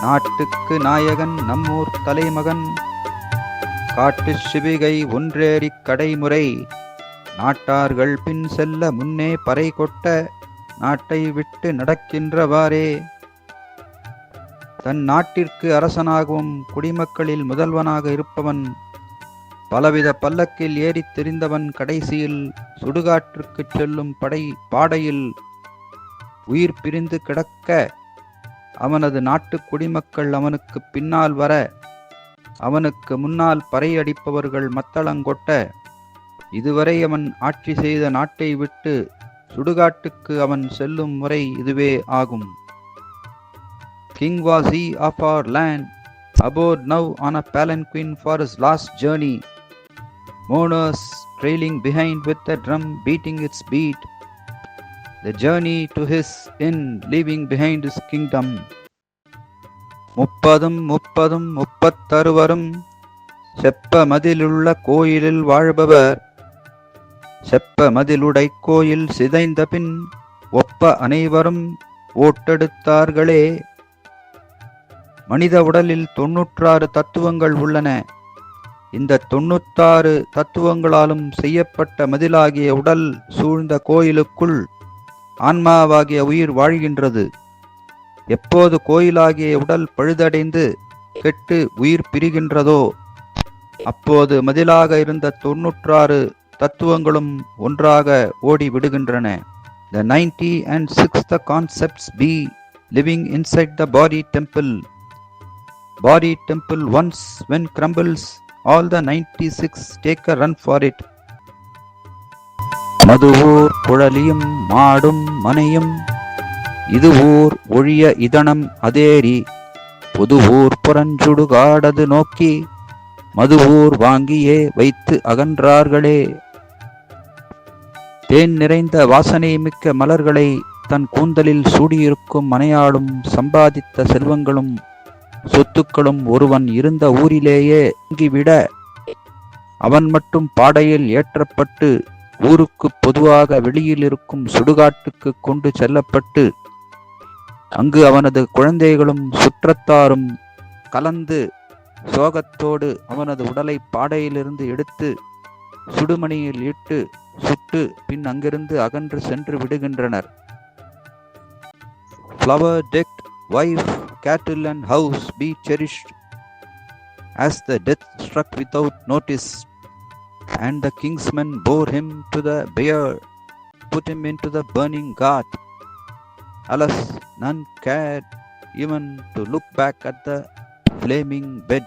நாட்டுக்கு நாயகன் நம்மூர் தலைமகன். காட்டு சிவிகை ஒன்றேறிக் கடைமுறை. நாட்டார்கள் பின் செல்ல முன்னே பறை கொட்ட நாட்டை விட்டு நடக்கின்றவாறே. தன் நாட்டிற்கு அரசனாகவும் குடிமக்களில் முதல்வனாக இருப்பவன். பலவித பல்லக்கில் ஏறித் தெரிந்தவன் கடைசியில் சுடுகாற்றுக்குச் செல்லும் படை பாடையில் உயிர் பிரிந்து கிடக்க அவனது நாட்டு குடிமக்கள் அவனுக்கு பின்னால் வர அவனுக்கு முன்னால் பறையடிப்பவர்கள் மத்தளங்கொட்ட இதுவரை அவன் ஆட்சி செய்த நாட்டை விட்டு சுடுகாட்டுக்கு அவன் செல்லும் முறை இதுவே ஆகும். King was he of our land abode now on a palanquin for his last journey. Mourners trailing behind with the drum beating its beat. The journey to his end leaving behind his kingdom. முப்பதும் முப்பதும் முப்பத்தருவரும் செப்ப மதிலுள்ள கோயிலில் வாழ்பவர். செப்ப மதிலுடை கோயில் சிதைந்த பின் ஒப்ப அனைவரும் ஓட்டெடுத்தார்களே. மனித உடலில் தொன்னூற்றாறு தத்துவங்கள் உள்ளன. இந்த தொன்னூத்தாறு தத்துவங்களாலும் செய்யப்பட்ட மதிலாகிய உடல் சூழ்ந்த கோயிலுக்குள் ஆன்மாவாகிய உயிர் வாழ்கின்றது. எப்போது கோயிலாகிய உடல் பழுதடைந்து கெட்டு உயிர் பிரிகின்றதோ அப்போது மதிலாக இருந்த தொன்னூற்றாறு தத்துவங்களும் ஒன்றாக ஓடி விடுகின்றன. The ninety and six the concepts be living inside the body temple body temple once when crumbles all the ninety six take a run for it மதுவூர் குழலியும் மாடும் மனையும் இது ஊர் ஒழிய இதனம் அதேரி ஊர் புறஞ்சுடுகாடது நோக்கி மதுவூர் வாங்கியே வைத்து அகன்றார்களே. தேன் நிறைந்த வாசனை மிக்க மலர்களை தன் கூந்தலில் சூடியிருக்கும் மனையாளும் சம்பாதித்த செல்வங்களும் சொத்துக்களும் ஒருவன் இருந்த ஊரிலேயே தங்கிவிட அவன் மட்டும் பாடையில் ஏற்றப்பட்டு ஊருக்கு பொதுவாக வெளியில் இருக்கும் சுடுகாட்டுக்கு கொண்டு செல்லப்பட்டு அங்கு அவனது குழந்தைகளும் சுற்றத்தாரும் கலந்து சோகத்தோடு அவனது உடலை பாடையிலிருந்து எடுத்து சுடுமணியில் இட்டு சுட்டு பின் அங்கிருந்து அகன்று சென்று விடுகின்றனர். Flower decked wife cattle and house be cherished as the death struck without notice and the kingsmen bore him to the bier put him into the burning ghat alas none cared even to look back at the flaming bed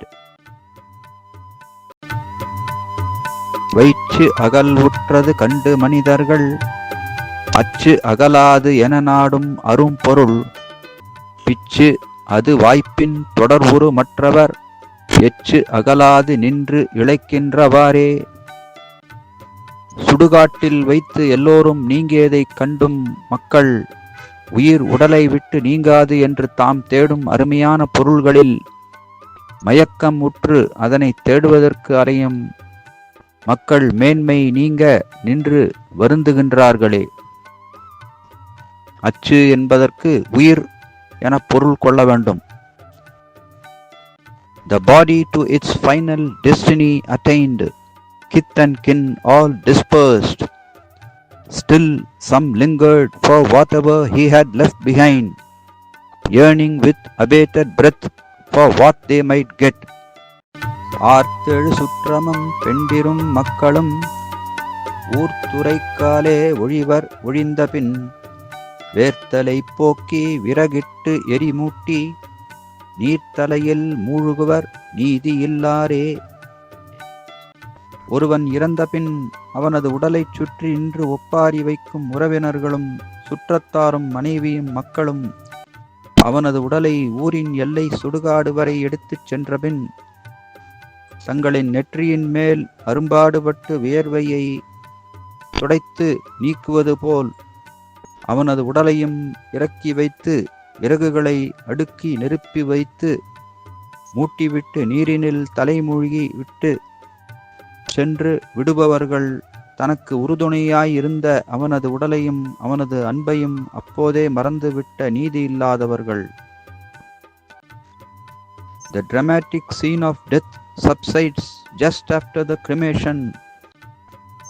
வைச்சு அகல் உற்றது கண்டு மனிதர்கள் அச்சு அகலாது என நாடும் அரும்பொருள் பிச்சு அது வாய்ப்பின் தொடர்வுறு மற்றவர் எச்சு அகலாது நின்று இழைக்கின்றவாறே சுடுகாட்டில் வைத்து எல்லோரும் நீங்கியதைக் கண்டும் மக்கள் உயிர் உடலை விட்டு நீங்காது என்று தாம் தேடும் அருமையான பொருள்களில் மயக்கம் உற்று அதனை தேடுவதற்கு அறையும் மக்கள் மேன்மை நீங்க நின்று வருந்துகின்றார்களே. அச்சு என்பதற்கு உயிர் என பொருள் கொள்ள வேண்டும். The body to its final destiny attained, kith and kin all dispersed. Still some lingered for whatever he had left behind, yearning with abated breath for what they might get. ஆர்த்தெழு சுற்றமும் பெண்டிரும் மக்களும் ஊர்த்துரைக்காலே ஒழிவர் ஒழிந்தபின் வேர்த்தலை போக்கி விறகிட்டு எரிமூட்டி நீர்த்தலையில் மூழ்குவர் நீதியில்லாரே ஒருவன் இறந்தபின் அவனது உடலைச் சுற்றி நின்று ஒப்பாரி வைக்கும் உறவினர்களும் சுற்றத்தாரும் மனைவியும் மக்களும் அவனது உடலை ஊரின் எல்லை சுடுகாடு வரை எடுத்துச் சென்றபின் தங்களின் நெற்றியின் மேல் அரும்பாடுபட்டு வியர்வையை துடைத்து நீக்குவது போல் அவனது உடலையும் இறக்கி வைத்து விறகுகளை அடுக்கி நெருப்பி வைத்து மூட்டிவிட்டு நீரினில் தலைமூழ்கி விட்டு சென்று விடுபவர்கள் தனக்கு உறுதுணையாய் இருந்த அவனது உடலையும் அவனது அன்பையும் அப்போதே மறந்துவிட்ட நீதி இல்லாதவர்கள் The dramatic scene of death subsides just after the cremation.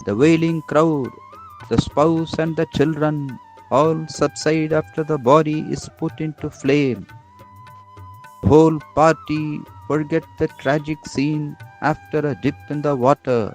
The wailing crowd, the spouse and the children all subside after the body is put into flame. Whole party forget the tragic scene after a dip in the water.